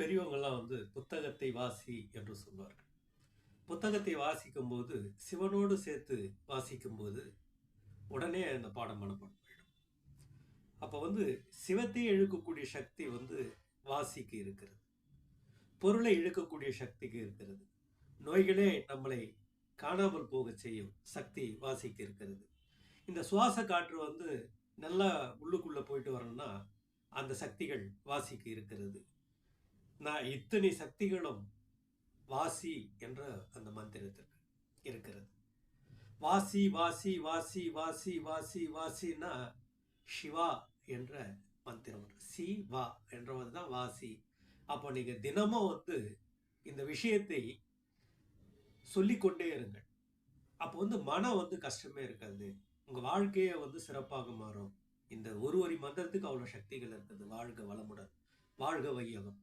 பெரியவங்கள்லாம் வந்து புத்தகத்தை வாசி என்று சொல்வார்கள். புத்தகத்தை வாசிக்கும்போது சிவனோடு சேர்த்து வாசிக்கும்போது உடனே அந்த பாடம் மனப்பாடம் போயிடும். அப்போ வந்து சிவத்தை இழுக்கக்கூடிய சக்தி வந்து வாசிக்கு இருக்கிறது. பொருளை இழுக்கக்கூடிய சக்திக்கு இருக்கிறது. நோய்களே நம்மளை காணாமல் போக செய்யும் சக்தி வாசிக்கு இருக்கிறது. இந்த சுவாச காற்று வந்து நல்லா உள்ளுக்குள்ளே போயிட்டு வரணும்னா அந்த சக்திகள் வாசிக்கு இருக்கிறது. நான் இத்தனை சக்திகளும் வாசி என்ற அந்த மந்திரத்திற்கு இருக்கிறது. வாசி வாசி வாசி வாசி வாசி வாசின்னா சிவா என்ற மந்திரம் சி வா என்றவது தான் வாசி. அப்போ நீங்கள் தினமும் வந்து இந்த விஷயத்தை சொல்லிக்கொண்டே இருங்கள். அப்போ வந்து மனம் வந்து கஷ்டமே இருக்காது. உங்கள் வாழ்க்கையை வந்து சிறப்பாக மாறும். இந்த ஒரு வரி மந்திரத்துக்கு அவ்வளோ சக்திகள் இருக்குது. வாழ்க வளமுடன். வாழ்க வையகம்.